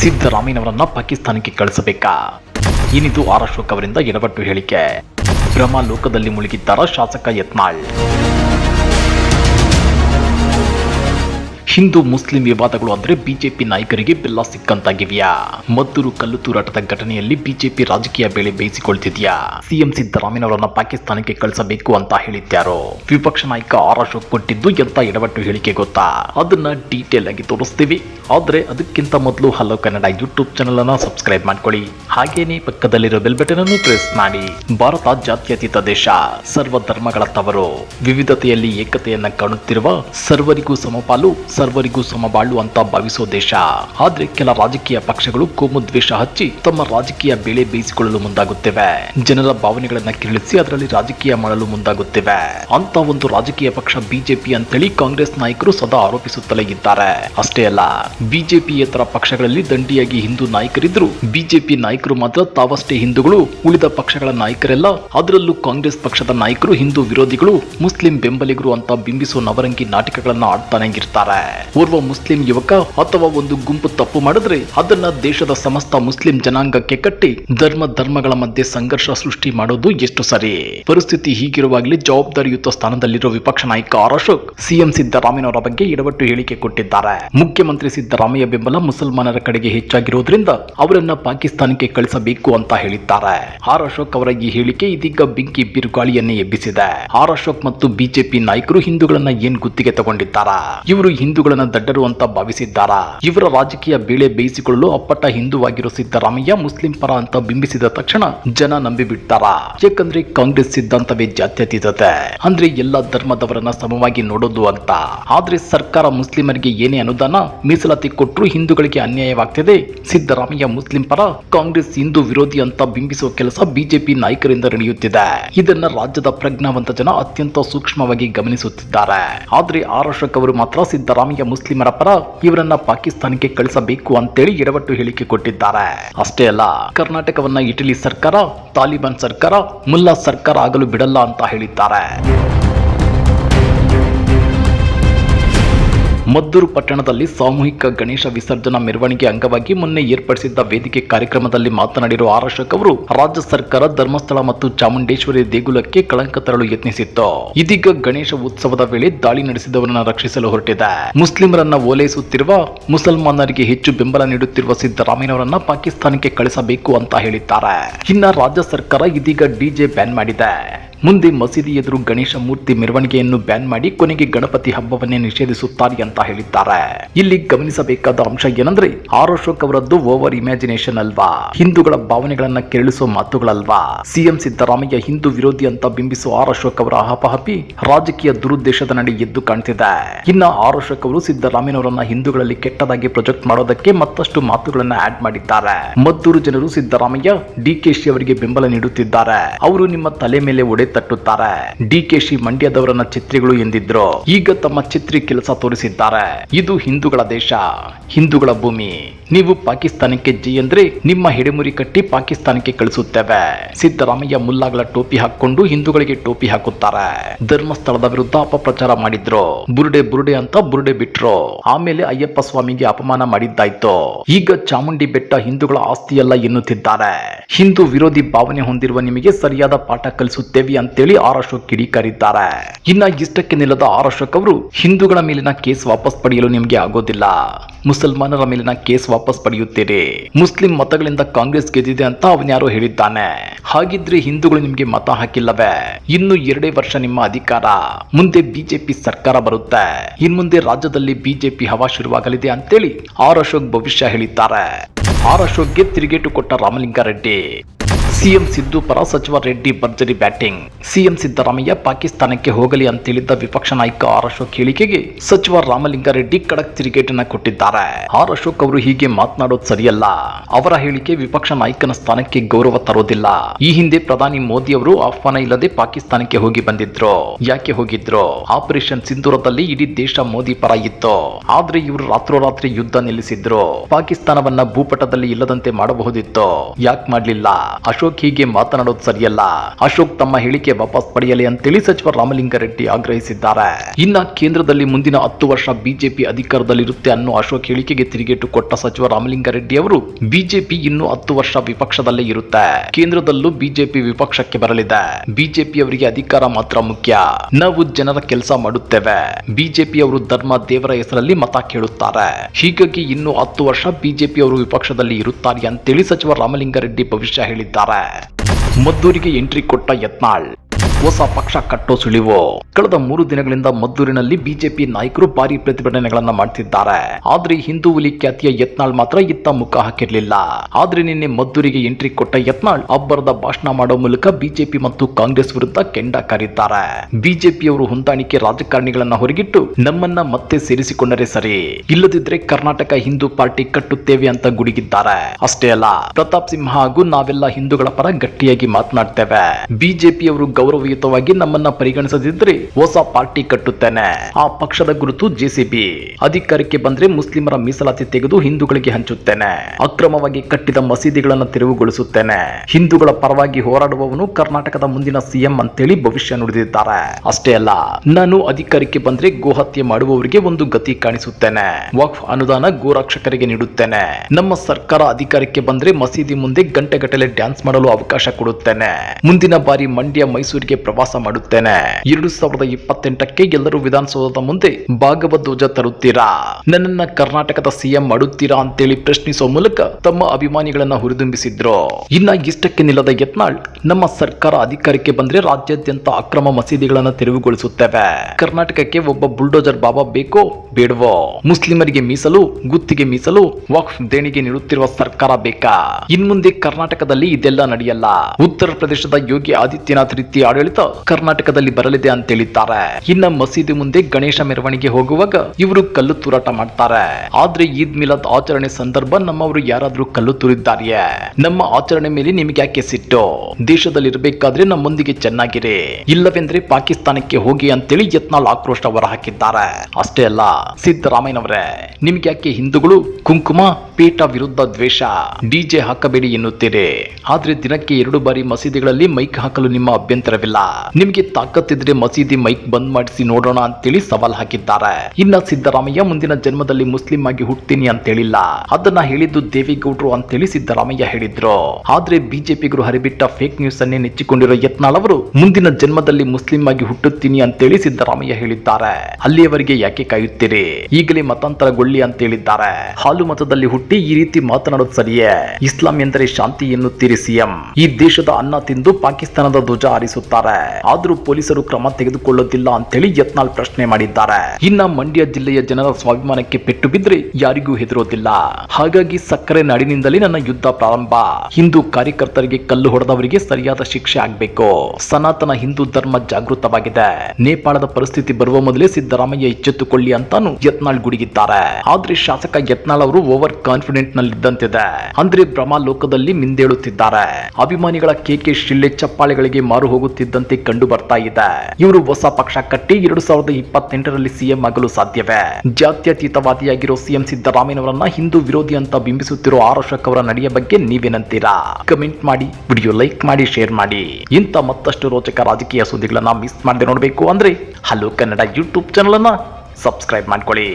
ಸಿದ್ದರಾಮಯ್ಯನವರನ್ನ ಪಾಕಿಸ್ತಾನಕ್ಕೆ ಕಳಿಸಬೇಕಾ? ಏನಿದು ಆರ್ ಅಶೋಕ್ ಅವರಿಂದ ಎಡವಟ್ಟು ಹೇಳಿಕೆ. ಭ್ರಮ ಲೋಕದಲ್ಲಿ ಮುಳುಗಿದ್ದಾರ ಶಾಸಕ ಯತ್ನಾಳ್? ಹಿಂದೂ ಮುಸ್ಲಿಂ ವಿವಾದಗಳು ಅಂದ್ರೆ ಬಿಜೆಪಿ ನಾಯಕರಿಗೆ ಬೆಲ್ಲ ಸಿಕ್ಕಂತಾಗಿವೆಯಾ? ಮದ್ದೂರು ಕಲ್ಲು ತೂರಾಟದ ಘಟನೆಯಲ್ಲಿ ಬಿಜೆಪಿ ರಾಜಕೀಯ ಬೇಳೆ ಬೇಯಿಸಿಕೊಳ್ತಿದ್ಯಾ? ಸಿಎಂ ಸಿದ್ದರಾಮಯ್ಯನವರನ್ನ ಪಾಕಿಸ್ತಾನಕ್ಕೆ ಕಳಿಸಬೇಕು ಅಂತ ಹೇಳಿದ್ಯಾರೋ? ವಿಪಕ್ಷ ನಾಯಕ ಆರ್ ಅಶೋಕ್ ಕೊಟ್ಟಿದ್ದು ಎಂತ ಎಡವಟ್ಟು ಹೇಳಿಕೆ ಗೊತ್ತಾ? ಅದನ್ನ ಡೀಟೇಲ್ ಆಗಿ ತೋರಿಸ್ತೀವಿ. ಆದ್ರೆ ಅದಕ್ಕಿಂತ ಮೊದಲು ಹಲೋ ಕನ್ನಡ ಯೂಟ್ಯೂಬ್ ಚಾನಲ್ ಅನ್ನ ಸಬ್ಸ್ಕ್ರೈಬ್ ಮಾಡ್ಕೊಳ್ಳಿ. ಹಾಗೇನೆ ಪಕ್ಕದಲ್ಲಿರೋ ಬೆಲ್ ಬಟನ್ ಅನ್ನು ಪ್ರೆಸ್ ಮಾಡಿ. ಭಾರತ ಜಾತ್ಯತೀತ ದೇಶ, ಸರ್ವ ಧರ್ಮಗಳ ತವರು. ವಿವಿಧತೆಯಲ್ಲಿ ಏಕತೆಯನ್ನ ಕಾಣುತ್ತಿರುವ ಸರ್ವರಿಗೂ ಸಮಪಾಲು ಸರ್ವರಿಗೂ ಸಮಬಾಳು ಅಂತ ಭಾವಿಸೋ ದೇಶ. ಆದ್ರೆ ಕೆಲ ರಾಜಕೀಯ ಪಕ್ಷಗಳು ಕೋಮು ದ್ವೇಷ ಹಚ್ಚಿ ತಮ್ಮ ರಾಜಕೀಯ ಬೇಳೆ ಬೇಯಿಸಿಕೊಳ್ಳಲು ಮುಂದಾಗುತ್ತಿವೆ. ಜನರ ಭಾವನೆಗಳನ್ನ ಕಿರಳಿಸಿ ಅದರಲ್ಲಿ ರಾಜಕೀಯ ಮಾಡಲು ಮುಂದಾಗುತ್ತಿವೆ. ಅಂತ ಒಂದು ರಾಜಕೀಯ ಪಕ್ಷ ಬಿಜೆಪಿ ಅಂತೇಳಿ ಕಾಂಗ್ರೆಸ್ ನಾಯಕರು ಸದಾ ಆರೋಪಿಸುತ್ತಲೇ ಇದ್ದಾರೆ. ಅಷ್ಟೇ ಅಲ್ಲ ಬಿಜೆಪಿಯೇತರ ಪಕ್ಷಗಳಲ್ಲಿ ದಂಡಿಯಾಗಿ ಹಿಂದೂ ನಾಯಕರಿದ್ರು ಬಿಜೆಪಿ ನಾಯಕರು ಮಾತ್ರ ತಾವಷ್ಟೇ ಹಿಂದೂಗಳು, ಉಳಿದ ಪಕ್ಷಗಳ ನಾಯಕರೆಲ್ಲ ಅದರಲ್ಲೂ ಕಾಂಗ್ರೆಸ್ ಪಕ್ಷದ ನಾಯಕರು ಹಿಂದೂ ವಿರೋಧಿಗಳು, ಮುಸ್ಲಿಂ ಬೆಂಬಲಿಗರು ಅಂತ ಬಿಂಬಿಸುವ ನವರಂಗಿ ನಾಟಕಗಳನ್ನ ಆಡ್ತಾನೆ ಇರ್ತಾರೆ. ಓರ್ವ ಮುಸ್ಲಿಂ ಯುವಕ ಅಥವಾ ಒಂದು ಗುಂಪು ತಪ್ಪು ಮಾಡಿದ್ರೆ ಅದನ್ನ ದೇಶದ ಸಮಸ್ತ ಮುಸ್ಲಿಂ ಜನಾಂಗಕ್ಕೆ ಕಟ್ಟಿ ಧರ್ಮ ಧರ್ಮಗಳ ಮಧ್ಯೆ ಸಂಘರ್ಷ ಸೃಷ್ಟಿ ಮಾಡೋದು ಎಷ್ಟು ಸರಿ? ಪರಿಸ್ಥಿತಿ ಹೀಗಿರುವಾಗಲೇ ಜವಾಬ್ದಾರಿಯುತ ಸ್ಥಾನದಲ್ಲಿರೋ ವಿಪಕ್ಷ ನಾಯಕ ಆರ್ ಅಶೋಕ್ ಸಿಎಂ ಸಿದ್ದರಾಮಯ್ಯನವರ ಬಗ್ಗೆ ಎಡವಟ್ಟು ಹೇಳಿಕೆ ಕೊಟ್ಟಿದ್ದಾರೆ. ಮುಖ್ಯಮಂತ್ರಿ ಸಿದ್ದರಾಮಯ್ಯ ಬೆಂಬಲ ಮುಸಲ್ಮಾನರ ಕಡೆಗೆ ಹೆಚ್ಚಾಗಿರುವುದರಿಂದ ಅವರನ್ನ ಪಾಕಿಸ್ತಾನಕ್ಕೆ ಕಳಿಸಬೇಕು ಅಂತ ಹೇಳಿದ್ದಾರೆ. ಆರ್ ಅಶೋಕ್ ಅವರ ಈ ಹೇಳಿಕೆ ಇದೀಗ ಬೆಂಕಿ ಬಿರುಗಾಳಿಯನ್ನೇ ಎಬ್ಬಿಸಿದೆ. ಆರ್ ಅಶೋಕ್ ಮತ್ತು ಬಿಜೆಪಿ ನಾಯಕರು ಹಿಂದೂಗಳನ್ನ ಏನ್ ಗುತ್ತಿಗೆ ತಗೊಂಡಿದ್ದಾರಾ? ಇವರು ಹಿಂದೂಗಳನ್ನ ದಡ್ಡರು ಅಂತ ಭಾವಿಸಿದ್ದಾರ? ಇವರ ರಾಜಕೀಯ ಬೇಳೆ ಬೇಯಿಸಿಕೊಳ್ಳಲು ಅಪ್ಪಟ ಹಿಂದೂವಾಗಿರೋ ಸಿದ್ದರಾಮಯ್ಯ ಮುಸ್ಲಿಂ ಪರ ಅಂತ ಬಿಂಬಿಸಿದ ತಕ್ಷಣ ಜನ ನಂಬಿ ಬಿಡ್ತಾರಾ ಯಾಕಂದ್ರೆ ಕಾಂಗ್ರೆಸ್ ಸಿದ್ಧಾಂತವೇ ಜಾತ್ಯತೀತತೆ. ಅಂದ್ರೆ ಎಲ್ಲಾ ಧರ್ಮದವರನ್ನ ಸಮವಾಗಿ ನೋಡೋದು ಅಂತ. ಆದ್ರೆ ಸರ್ಕಾರ ಮುಸ್ಲಿಮರಿಗೆ ಏನೇ ಅನುದಾನ, ಮೀಸಲಾತಿ ಕೊಟ್ಟರು ಹಿಂದೂಗಳಿಗೆ ಅನ್ಯಾಯವಾಗ್ತಿದೆ. ಸಿದ್ದರಾಮಯ್ಯ ಮುಸ್ಲಿಂ ಪರ ಕಾಂಗ್ರೆಸ್ ಹಿಂದೂ ವಿರೋಧಿ ಅಂತ ಬಿಂಬಿಸುವ ಕೆಲಸ ಬಿಜೆಪಿ ನಾಯಕರಿಂದ ನಡೆಯುತ್ತಿದೆ. ಇದನ್ನ ರಾಜ್ಯದ ಪ್ರಜ್ಞಾವಂತ ಜನ ಅತ್ಯಂತ ಸೂಕ್ಷ್ಮವಾಗಿ ಗಮನಿಸುತ್ತಿದ್ದಾರೆ. ಆದ್ರೆ ಆರ್ ಅಶೋಕ್ ಅವರು ಮಾತ್ರ ಸಿದ್ದರಾಮಯ್ಯ ಮುಸ್ಲಿಮರ ಪರ ಇವರನ್ನ ಪಾಕಿಸ್ತಾನಕ್ಕೆ ಕಳಿಸಬೇಕು ಅಂತೇಳಿ ಎಡವಟ್ಟು ಹೇಳಿಕೆ ಕೊಟ್ಟಿದ್ದಾರೆ. ಅಷ್ಟೇ ಅಲ್ಲ, ಕರ್ನಾಟಕವನ್ನ ಇಟಲಿ ಸರ್ಕಾರ, ತಾಲಿಬಾನ್ ಸರ್ಕಾರ, ಮುಲ್ಲಾ ಸರ್ಕಾರ ಆಗಲು ಬಿಡಲ್ಲ ಅಂತ ಹೇಳಿದ್ದಾರೆ. ಮದ್ದೂರು ಪಟ್ಟಣದಲ್ಲಿ ಸಾಮೂಹಿಕ ಗಣೇಶ ವಿಸರ್ಜನಾ ಮೆರವಣಿಗೆ ಅಂಗವಾಗಿ ಮೊನ್ನೆ ಏರ್ಪಡಿಸಿದ್ದ ವೇದಿಕೆ ಕಾರ್ಯಕ್ರಮದಲ್ಲಿ ಮಾತನಾಡಿರುವ ಆರಶಕ್ ಅವರು, ರಾಜ್ಯ ಸರ್ಕಾರ ಧರ್ಮಸ್ಥಳ ಮತ್ತು ಚಾಮುಂಡೇಶ್ವರಿ ದೇಗುಲಕ್ಕೆ ಕಳಂಕ ತರಲು ಯತ್ನಿಸಿತ್ತು. ಇದೀಗ ಗಣೇಶ ಉತ್ಸವದ ವೇಳೆ ದಾಳಿ ನಡೆಸಿದವರನ್ನ ರಕ್ಷಿಸಲು ಹೊರಟಿದೆ. ಮುಸ್ಲಿಮರನ್ನ ಓಲೈಸುತ್ತಿರುವ, ಮುಸಲ್ಮಾನರಿಗೆ ಹೆಚ್ಚು ಬೆಂಬಲ ನೀಡುತ್ತಿರುವ ಸಿದ್ದರಾಮಯ್ಯನವರನ್ನ ಪಾಕಿಸ್ತಾನಕ್ಕೆ ಕಳಿಸಬೇಕು ಅಂತ ಹೇಳಿದ್ದಾರೆ. ಇನ್ನ ರಾಜ್ಯ ಸರ್ಕಾರ ಇದೀಗ ಡಿಜೆ ಬ್ಯಾನ್ ಮಾಡಿದೆ. ಮುಂದೆ ಮಸೀದಿ ಎದುರು ಗಣೇಶ ಮೂರ್ತಿ ಮೆರವಣಿಗೆಯನ್ನು ಬ್ಯಾನ್ ಮಾಡಿ ಕೊನೆಗೆ ಗಣಪತಿ ಹಬ್ಬವನ್ನೇ ನಿಷೇಧಿಸುತ್ತಾರೆ ಅಂತ ಹೇಳಿದ್ದಾರೆ. ಇಲ್ಲಿ ಗಮನಿಸಬೇಕಾದ ಅಂಶ ಏನಂದ್ರೆ ಆರ್ ಅಶೋಕ್ ಅವರದ್ದು ಓವರ್ ಇಮ್ಯಾಜಿನೇಷನ್ ಅಲ್ವಾ? ಹಿಂದೂಗಳ ಭಾವನೆಗಳನ್ನ ಕೆರಳಿಸುವ ಮಾತುಗಳಲ್ವಾ? ಸಿಎಂ ಸಿದ್ದರಾಮಯ್ಯ ಹಿಂದೂ ವಿರೋಧಿ ಅಂತ ಬಿಂಬಿಸುವ ಆರ್ ಅಶೋಕ್ ಅವರ ಹಪಹಪಿ ರಾಜಕೀಯ ದುರುದ್ದೇಶದ ನಡೆ ಎದ್ದು ಕಾಣ್ತಿದೆ. ಇನ್ನ ಆರ್ ಅಶೋಕ್ ಅವರು ಸಿದ್ದರಾಮಯ್ಯನವರನ್ನ ಹಿಂದೂಗಳಲ್ಲಿ ಕೆಟ್ಟದಾಗಿ ಪ್ರೊಜೆಕ್ಟ್ ಮಾಡೋದಕ್ಕೆ ಮತ್ತಷ್ಟು ಮಾತುಗಳನ್ನ ಆಡ್ ಮಾಡಿದ್ದಾರೆ. ಮದ್ದೂರು ಜನರು ಸಿದ್ದರಾಮಯ್ಯ ಡಿಕೆಶಿ ಅವರಿಗೆ ಬೆಂಬಲ ನೀಡುತ್ತಿದ್ದಾರೆ. ಅವರು ನಿಮ್ಮ ತಲೆ ಮೇಲೆ ಒಡೆ ತಟ್ಟುತ್ತಾರೆ. ಡಿಕೆಶಿ ಮಂಡ್ಯದವರನ್ನ ಚಿತ್ರಿಗಳು ಎಂದಿದ್ರು, ಈಗ ತಮ್ಮ ಚಿತ್ರಿ ಕೆಲಸ ತೋರಿಸಿದ್ದಾರೆ. ಇದು ಹಿಂದೂಗಳ ದೇಶ, ಹಿಂದೂಗಳ ಭೂಮಿ. ನೀವು ಪಾಕಿಸ್ತಾನಕ್ಕೆ ಜಿ ಅಂದ್ರೆ ನಿಮ್ಮ ಹೆಡೆಮುರಿ ಕಟ್ಟಿ ಪಾಕಿಸ್ತಾನಕ್ಕೆ ಕಳಿಸುತ್ತೇವೆ. ಸಿದ್ದರಾಮಯ್ಯ ಮುಲ್ಲಾಗಳ ಟೋಪಿ ಹಾಕೊಂಡು ಹಿಂದೂಗಳಿಗೆ ಟೋಪಿ ಹಾಕುತ್ತಾರೆ. ಧರ್ಮಸ್ಥಳದ ವಿರುದ್ಧ ಅಪಪ್ರಚಾರ ಮಾಡಿದ್ರು, ಬುರುಡೆ ಬುರುಡೆ ಅಂತ ಬುರುಡೆ ಬಿಟ್ರು, ಆಮೇಲೆ ಅಯ್ಯಪ್ಪ ಸ್ವಾಮಿಗೆ ಅಪಮಾನ ಮಾಡಿದ್ದಾಯ್ತು. ಈಗ ಚಾಮುಂಡಿ ಬೆಟ್ಟ ಹಿಂದೂಗಳ ಆಸ್ತಿಯಲ್ಲ ಎನ್ನುತ್ತಿದ್ದಾರೆ. ಹಿಂದೂ ವಿರೋಧಿ ಭಾವನೆ ಹೊಂದಿರುವ ನಿಮಗೆ ಸರಿಯಾದ ಪಾಠ ಕಲಿಸುತ್ತೇವೆ ಅಂತೇಳಿ ಆರ್ ಅಶೋಕ್ ಕಿಡಿಕಾರಿದ್ದಾರೆ. ಇನ್ನ ಇಷ್ಟಕ್ಕೆ ನಿಲ್ಲದ ಆರ್ ಅಶೋಕ್ ಅವರು ಹಿಂದೂಗಳ ಮೇಲಿನ ಕೇಸ್ ವಾಪಸ್ ಪಡೆಯಲು ನಿಮಗೆ ಆಗೋದಿಲ್ಲ. ಮುಸಲ್ಮಾನರ ಮೇಲಿನ ಕೇಸ್ ವಾಪಸ್ ಪಡೆಯುತ್ತೀರಿ. ಮುಸ್ಲಿಂ ಮತಗಳಿಂದ ಕಾಂಗ್ರೆಸ್ ಗೆದ್ದಿದೆ ಅಂತ ಅವನ್ಯಾರೋ ಹೇಳಿದ್ದಾನೆ. ಹಾಗಿದ್ರೆ ಹಿಂದೂಗಳು ನಿಮ್ಗೆ ಮತ ಹಾಕಿಲ್ಲವೇ? ಇನ್ನು ಎರಡೇ ವರ್ಷ ನಿಮ್ಮ ಅಧಿಕಾರ. ಮುಂದೆ ಬಿಜೆಪಿ ಸರ್ಕಾರ ಬರುತ್ತೆ. ಇನ್ಮುಂದೆ ರಾಜ್ಯದಲ್ಲಿ ಬಿಜೆಪಿ ಹವಾ ಶುರುವಾಗಲಿದೆ ಅಂತೇಳಿ ಆರ್ ಅಶೋಕ್ ಭವಿಷ್ಯ ಹೇಳಿದ್ದಾರೆ. ಆರ್ ಅಶೋಕ್ಗೆ ತಿರುಗೇಟು ಕೊಟ್ಟ ರಾಮಲಿಂಗಾರೆಡ್ಡಿ. ಸಿಎಂ ಸಿದ್ದು ಪರ ಸಚಿವ ರೆಡ್ಡಿ ಭರ್ಜರಿ ಬ್ಯಾಟಿಂಗ್. ಸಿಎಂ ಸಿದ್ದರಾಮಯ್ಯ ಪಾಕಿಸ್ತಾನಕ್ಕೆ ಹೋಗಲಿ ಅಂತೇಳಿದ್ದ ವಿಪಕ್ಷ ನಾಯಕ ಆರ್ ಅಶೋಕ್ ಹೇಳಿಕೆಗೆ ಸಚಿವ ರಾಮಲಿಂಗಾರೆಡ್ಡಿ ಕಡಕ್ ತಿರುಗೇಟನ್ನ ಕೊಟ್ಟಿದ್ದಾರೆ. ಆರ್ ಅಶೋಕ್ ಅವರು ಹೀಗೆ ಮಾತನಾಡೋದು ಸರಿಯಲ್ಲ. ಅವರ ಹೇಳಿಕೆ ವಿಪಕ್ಷ ನಾಯಕನ ಸ್ಥಾನಕ್ಕೆ ಗೌರವ ತರೋದಿಲ್ಲ. ಈ ಹಿಂದೆ ಪ್ರಧಾನಿ ಮೋದಿ ಅವರು ಆಹ್ವಾನ ಇಲ್ಲದೆ ಪಾಕಿಸ್ತಾನಕ್ಕೆ ಹೋಗಿ ಬಂದಿದ್ರು. ಯಾಕೆ ಹೋಗಿದ್ರು? ಆಪರೇಷನ್ ಸಿಂಧೂರದಲ್ಲಿ ಇಡೀ ದೇಶ ಮೋದಿ ಪರ ಇತ್ತು. ಆದ್ರೆ ಇವರು ರಾತ್ರೋರಾತ್ರಿ ಯುದ್ಧ ನಿಲ್ಲಿಸಿದ್ರು. ಪಾಕಿಸ್ತಾನವನ್ನ ಭೂಪಟದಲ್ಲಿ ಇಲ್ಲದಂತೆ ಮಾಡಬಹುದಿತ್ತು. ಯಾಕೆ ಮಾಡ್ಲಿಲ್ಲ? ಅಶೋಕ್ ಅಶೋಕ್ ಹೀಗೆ ಮಾತನಾಡೋದು ಸರಿಯಲ್ಲ. ಅಶೋಕ್ ತಮ್ಮ ಹೇಳಿಕೆ ವಾಪಸ್ ಪಡೆಯಲಿ ಅಂತೇಳಿ ಸಚಿವ ರಾಮಲಿಂಗಾರೆಡ್ಡಿ ಆಗ್ರಹಿಸಿದ್ದಾರೆ. ಇನ್ನ ಕೇಂದ್ರದಲ್ಲಿ ಮುಂದಿನ ಹತ್ತು ವರ್ಷ ಬಿಜೆಪಿ ಅಧಿಕಾರದಲ್ಲಿರುತ್ತೆ ಅನ್ನೋ ಅಶೋಕ್ ಹೇಳಿಕೆಗೆ ತಿರುಗೇಟು ಕೊಟ್ಟ ಸಚಿವ ರಾಮಲಿಂಗಾರೆಡ್ಡಿ ಅವರು, ಬಿಜೆಪಿ ಇನ್ನು ಹತ್ತು ವರ್ಷ ವಿಪಕ್ಷದಲ್ಲೇ ಇರುತ್ತೆ. ಕೇಂದ್ರದಲ್ಲೂ ಬಿಜೆಪಿ ವಿಪಕ್ಷಕ್ಕೆ ಬರಲಿದೆ. ಬಿಜೆಪಿ ಅವರಿಗೆ ಅಧಿಕಾರ ಮಾತ್ರ ಮುಖ್ಯ. ನಾವು ಜನರ ಕೆಲಸ ಮಾಡುತ್ತೇವೆ. ಬಿಜೆಪಿ ಅವರು ಧರ್ಮ ದೇವರ ಹೆಸರಲ್ಲಿ ಮತ ಕೇಳುತ್ತಾರೆ. ಹೀಗಾಗಿ ಇನ್ನು ಹತ್ತು ವರ್ಷ ಬಿಜೆಪಿ ಅವರು ವಿಪಕ್ಷದಲ್ಲಿ ಇರುತ್ತಾರೆ ಅಂತೇಳಿ ಸಚಿವ ರಾಮಲಿಂಗಾರೆಡ್ಡಿ ಭವಿಷ್ಯ ಹೇಳಿದ್ದಾರೆ. ಮದ್ದೂರಿಗೆ ಎಂಟ್ರಿ ಕೊಟ್ಟ ಯತ್ನಾಳ್ ಹೊಸ ಪಕ್ಷ ಕಟ್ಟೋ ಸುಳಿವು? ಕಳೆದ ಮೂರು ದಿನಗಳಿಂದ ಮದ್ದೂರಿನಲ್ಲಿ ಬಿಜೆಪಿ ನಾಯಕರು ಭಾರಿ ಪ್ರತಿಭಟನೆಗಳನ್ನ ಮಾಡ್ತಿದ್ದಾರೆ. ಆದ್ರೆ ಹಿಂದೂ ಹುಲಿ ಖ್ಯಾತಿಯ ಯತ್ನಾಳ್ ಮಾತ್ರ ಇತ್ತ ಮುಖ ಹಾಕಿರ್ಲಿಲ್ಲ. ಆದ್ರೆ ನಿನ್ನೆ ಮದ್ದೂರಿಗೆ ಎಂಟ್ರಿ ಕೊಟ್ಟ ಯತ್ನಾಳ್ ಅಬ್ಬರದ ಭಾಷಣ ಮಾಡೋ ಮೂಲಕ ಬಿಜೆಪಿ ಮತ್ತು ಕಾಂಗ್ರೆಸ್ ವಿರುದ್ಧ ಕೆಂಡ ಕಾರಿದ್ದಾರೆ. ಬಿಜೆಪಿಯವರು ಹೊಂದಾಣಿಕೆ ರಾಜಕಾರಣಿಗಳನ್ನ ಹೊರಗಿಟ್ಟು ನಮ್ಮನ್ನ ಮತ್ತೆ ಸೇರಿಸಿಕೊಂಡರೆ ಸರಿ. ಇಲ್ಲದಿದ್ರೆ ಕರ್ನಾಟಕ ಹಿಂದೂ ಪಾರ್ಟಿ ಕಟ್ಟುತ್ತೇವೆ ಅಂತ ಗುಡುಗಿದ್ದಾರೆ. ಅಷ್ಟೇ ಅಲ್ಲ, ಪ್ರತಾಪ್ ಸಿಂಹ ಹಾಗೂ ನಾವೆಲ್ಲ ಹಿಂದೂಗಳ ಪರ ಗಟ್ಟಿಯಾಗಿ ಮಾತನಾಡ್ತೇವೆ. ಬಿಜೆಪಿಯವರು ಗೌರವಯುತವಾಗಿ ನಮ್ಮನ್ನ ಪರಿಗಣಿಸದಿದ್ರೆ ಹೊಸ ಪಾರ್ಟಿ ಕಟ್ಟುತ್ತೇನೆ. ಆ ಪಕ್ಷದ ಗುರುತು ಜೆಸಿಬಿ ಅಧಿಕಾರಕ್ಕೆ ಬಂದ್ರೆ ಮುಸ್ಲಿಮರ ಮೀಸಲಾತಿ ತೆಗೆದು ಹಿಂದೂಗಳಿಗೆ ಹಂಚುತ್ತೇನೆ. ಅಕ್ರಮವಾಗಿ ಕಟ್ಟಿದ ಮಸೀದಿಗಳನ್ನು ತೆರವುಗೊಳಿಸುತ್ತೇನೆ. ಹಿಂದೂಗಳ ಪರವಾಗಿ ಹೋರಾಡುವವನು ಕರ್ನಾಟಕದ ಮುಂದಿನ ಸಿಎಂ ಅಂತೇಳಿ ಭವಿಷ್ಯ ನುಡಿದಿದ್ದಾರೆ. ಅಷ್ಟೇ ಅಲ್ಲ, ನಾನು ಅಧಿಕಾರಕ್ಕೆ ಬಂದ್ರೆ ಗೋಹತ್ಯೆ ಮಾಡುವವರಿಗೆ ಒಂದು ಗತಿ ಕಾಣಿಸುತ್ತೇನೆ. ವಕ್ಫ್ ಅನುದಾನ ಗೋರಕ್ಷಕರಿಗೆ ನೀಡುತ್ತೇನೆ. ನಮ್ಮ ಸರ್ಕಾರ ಅಧಿಕಾರಕ್ಕೆ ಬಂದ್ರೆ ಮಸೀದಿ ಮುಂದೆ ಗಂಟೆಗಟ್ಟಲೆ ಡ್ಯಾನ್ಸ್ ಮಾಡಲು ಅವಕಾಶ ಕೊಡುತ್ತೇನೆ. ಮುಂದಿನ ಬಾರಿ ಮಂಡ್ಯ ಮೈಸೂರಿಗೆ ಪ್ರವಾಸ ಮಾಡುತ್ತೇನೆ. ಎರಡು ಸಾವಿರದ ಇಪ್ಪತ್ತೆಂಟಕ್ಕೆ ಎಲ್ಲರೂ ವಿಧಾನಸೌಧದ ಮುಂದೆ ಭಾಗವ ಧ್ವಜ ತರುತ್ತೀರಾ? ನನ್ನನ್ನ ಕರ್ನಾಟಕದ ಸಿಎಂ ಮಾಡುತ್ತೀರಾ ಅಂತೇಳಿ ಪ್ರಶ್ನಿಸುವ ಮೂಲಕ ತಮ್ಮ ಅಭಿಮಾನಿಗಳನ್ನ ಹುರಿದುಂಬಿಸಿದ್ರು. ಇನ್ನ ಇಷ್ಟಕ್ಕೆ ನಿಲ್ಲದ ಯತ್ನಾಳ್ ನಮ್ಮ ಸರ್ಕಾರ ಅಧಿಕಾರಕ್ಕೆ ಬಂದ್ರೆ ರಾಜ್ಯಾದ್ಯಂತ ಅಕ್ರಮ ಮಸೀದಿಗಳನ್ನ ತೆರವುಗೊಳಿಸುತ್ತೇವೆ. ಕರ್ನಾಟಕಕ್ಕೆ ಒಬ್ಬ ಬುಲ್ಡೋಜರ್ ಬಾಬಾ ಬೇಕೋ ಬೇಡವೋ? ಮುಸ್ಲಿಮರಿಗೆ ಮೀಸಲು, ಗುತ್ತಿಗೆ ಮೀಸಲು ವಕ್ಫ್ ದೇಣಿಗೆ ನೀಡುತ್ತಿರುವ ಸರ್ಕಾರ ಬೇಕಾ? ಇನ್ಮುಂದೆ ಕರ್ನಾಟಕದಲ್ಲಿ ಇದೆಲ್ಲ ನಡೆಯಲ್ಲ. ಉತ್ತರ ಪ್ರದೇಶದ ಯೋಗಿ ಆದಿತ್ಯನಾಥ್ ರೀತಿ ಆಡಳಿತ ಕರ್ನಾಟಕದಲ್ಲಿ ಬರಲಿದೆ ಅಂತ ಹೇಳಿದ್ದಾರೆ. ಇನ್ನ ಮಸೀದಿ ಮುಂದೆ ಗಣೇಶ ಮೆರವಣಿಗೆ ಹೋಗುವಾಗ ಇವರು ಕಲ್ಲು ತೂರಾಟ ಮಾಡ್ತಾರೆ. ಆದ್ರೆ ಈದ್ ಮಿಲಾದ್ ಆಚರಣೆ ಸಂದರ್ಭ ನಮ್ಮವರು ಯಾರಾದ್ರೂ ಕಲ್ಲು ತೂರಿದ್ದಾರೆಯೇ? ನಮ್ಮ ಆಚರಣೆ ಮೇಲೆ ನಿಮ್ಗೆ ಯಾಕೆ ಸಿಟ್ಟು? ದೇಶದಲ್ಲಿ ಇರಬೇಕಾದ್ರೆ ನಮ್ಮೊಂದಿಗೆ ಚೆನ್ನಾಗಿರಿ. ಇಲ್ಲವೆಂದ್ರೆ ಪಾಕಿಸ್ತಾನಕ್ಕೆ ಹೋಗಿ ಅಂತೇಳಿ ಯತ್ನಾಳ್ ಆಕ್ರೋಶ ಹೊರಹಾಕಿದ್ದಾರೆ ಅಷ್ಟೇ ಅಲ್ಲ ಸಿದ್ದರಾಮಯ್ಯನವರೇ ನಿಮ್ಗೆ ಯಾಕೆ ಹಿಂದೂಗಳು ಕುಂಕುಮ, ಪೀಠ ವಿರುದ್ಧ ದ್ವೇಷ? ಡಿಜೆ ಹಾಕಬೇಡಿ ಎನ್ನುತ್ತೀರಿ. ಆದ್ರೆ ದಿನಕ್ಕೆ ಎರಡು ಬಾರಿ ಮಸೀದಿಗಳಲ್ಲಿ ಮೈಕ್ ಹಾಕಲು ನಿಮ್ಮ ಅಭ್ಯಂತರವಿಲ್ಲ. ನಿಮ್ಗೆ ತಾಕತ್ತಿದ್ರೆ ಮಸೀದಿ ಮೈಕ್ ಬಂದ್ ಮಾಡಿಸಿ ನೋಡೋಣ ಅಂತೇಳಿ ಸವಾಲ್ ಹಾಕಿದ್ದಾರೆ. ಇನ್ನ ಸಿದ್ದರಾಮಯ್ಯ ಮುಂದಿನ ಜನ್ಮದಲ್ಲಿ ಮುಸ್ಲಿಂ ಆಗಿ ಹುಟ್ತೀನಿ ಅಂತ ಹೇಳಿಲ್ಲ ಅದನ್ನ ಹೇಳಿದ್ದು ದೇವೇಗೌಡರು ಅಂತೇಳಿ ಸಿದ್ದರಾಮಯ್ಯ ಹೇಳಿದ್ರು. ಆದ್ರೆ ಬಿಜೆಪಿಗರು ಹರಿಬಿಟ್ಟ ಫೇಕ್ ನ್ಯೂಸ್ ಅನ್ನೇ ನೆಚ್ಚಿಕೊಂಡಿರೋ ಯತ್ನಾಳ್ ಅವರು ಮುಂದಿನ ಜನ್ಮದಲ್ಲಿ ಮುಸ್ಲಿಂ ಆಗಿ ಹುಟ್ಟುತ್ತೀನಿ ಅಂತೇಳಿ ಸಿದ್ದರಾಮಯ್ಯ ಹೇಳಿದ್ದಾರೆ. ಅಲ್ಲಿಯವರೆಗೆ ಯಾಕೆ ಕಾಯುತ್ತೀರಿ? ಈಗಲೇ ಮತಾಂತರಗೊಳ್ಳಿ ಅಂತ ಹೇಳಿದ್ದಾರೆ ಹಾಲು ಮತದಲ್ಲಿ ಹುಟ್ಟಿ ಈ ರೀತಿ ಮಾತನಾಡೋದು ಸರಿಯೇ? ಇಸ್ಲಾಂ ಎಂದರೆ ಶಾಂತಿ ಎನ್ನುತ್ತೀರಿ ಸಿಎಂ. ಈ ದೇಶದ ಅನ್ನ ತಿಂದು ಪಾಕಿಸ್ತಾನದ ಧ್ವಜ ಹಾರಿಸುತ್ತಾರೆ. ಆದ್ರೂ ಪೊಲೀಸರು ಕ್ರಮ ತೆಗೆದುಕೊಳ್ಳುತ್ತಿಲ್ಲ ಅಂತೇಳಿ ಯತ್ನಾಳ್ ಪ್ರಶ್ನೆ ಮಾಡಿದ್ದಾರೆ. ಇನ್ನ ಮಂಡ್ಯ ಜಿಲ್ಲೆಯ ಜನರ ಸ್ವಾಭಿಮಾನಕ್ಕೆ ಪೆಟ್ಟು ಬಿದ್ರೆ ಯಾರಿಗೂ ಹೆದರೋದಿಲ್ಲ. ಹಾಗಾಗಿ ಸಕ್ಕರೆ ನಾಡಿನಿಂದಲೇ ನನ್ನ ಯುದ್ಧ ಪ್ರಾರಂಭ. ಹಿಂದೂ ಕಾರ್ಯಕರ್ತರಿಗೆ ಕಲ್ಲು ಹೊಡೆದವರಿಗೆ ಸರಿಯಾದ ಶಿಕ್ಷೆ ಆಗಬೇಕು. ಸನಾತನ ಹಿಂದೂ ಧರ್ಮ ಜಾಗೃತವಾಗಿದೆ. ನೇಪಾಳದ ಪರಿಸ್ಥಿತಿ ಬರುವ ಮೊದಲೇ ಸಿದ್ದರಾಮಯ್ಯ ಎಚ್ಚೆತ್ತುಕೊಳ್ಳಿ ಅಂತಾನು ಯತ್ನಾಳ್ ಗುಡಿಗಿದ್ದಾರೆ. ಆದ್ರೆ ಶಾಸಕ ಯತ್ನಾಳ್ ಅವರು ಓವರ್ ಕಾನ್ಫಿಡೆಂಟ್ ನಲ್ಲಿದ್ದಂತಿದೆ. ಅಂದ್ರೆ ಭ್ರಮ ಲೋಕದಲ್ಲಿ ಮಿಂದೇಳುತ್ತಿದ್ದಾರೆ. ಅಭಿಮಾನಿಗಳ ಕೇಕೆ ಶಿಳ್ಳೆ ಚಪ್ಪಾಳೆಗಳಿಗೆ ಮಾರು ಹೋಗುತ್ತಿದ್ದಂತೆ ಕಂಡು ಬರ್ತಾ ಇದೆ. ಇವರು ಹೊಸ ಪಕ್ಷ ಕಟ್ಟಿ ಎರಡು ಸಾವಿರದ ಇಪ್ಪತ್ತೆಂಟರಲ್ಲಿ ಸಿಎಂ ಆಗಲು ಸಾಧ್ಯವೇ? ಜಾತ್ಯತೀತವಾದಿಯಾಗಿರೋ ಸಿಎಂ ಸಿದ್ದರಾಮಯ್ಯನವರನ್ನ ಹಿಂದೂ ವಿರೋಧಿ ಅಂತ ಬಿಂಬಿಸುತ್ತಿರೋ ಆರೋಷಕ್ ಅವರ ನಡೆಯ ಬಗ್ಗೆ ನೀವೇನಂತೀರಾ? ಕಮೆಂಟ್ ಮಾಡಿ, ವಿಡಿಯೋ ಲೈಕ್ ಮಾಡಿ, ಶೇರ್ ಮಾಡಿ. ಇಂಥ ಮತ್ತಷ್ಟು ರೋಚಕ ರಾಜಕೀಯ ಸುದ್ದಿಗಳನ್ನ ಮಿಸ್ ಮಾಡದೆ ನೋಡಬೇಕು ಅಂದ್ರೆ ಹಲೋ ಕನ್ನಡ ಯೂಟ್ಯೂಬ್ ಚಾನಲ್ ಅನ್ನ ಸಬ್ಸ್ಕ್ರೈಬ್ ಮಾಡ್ಕೊಳ್ಳಿ.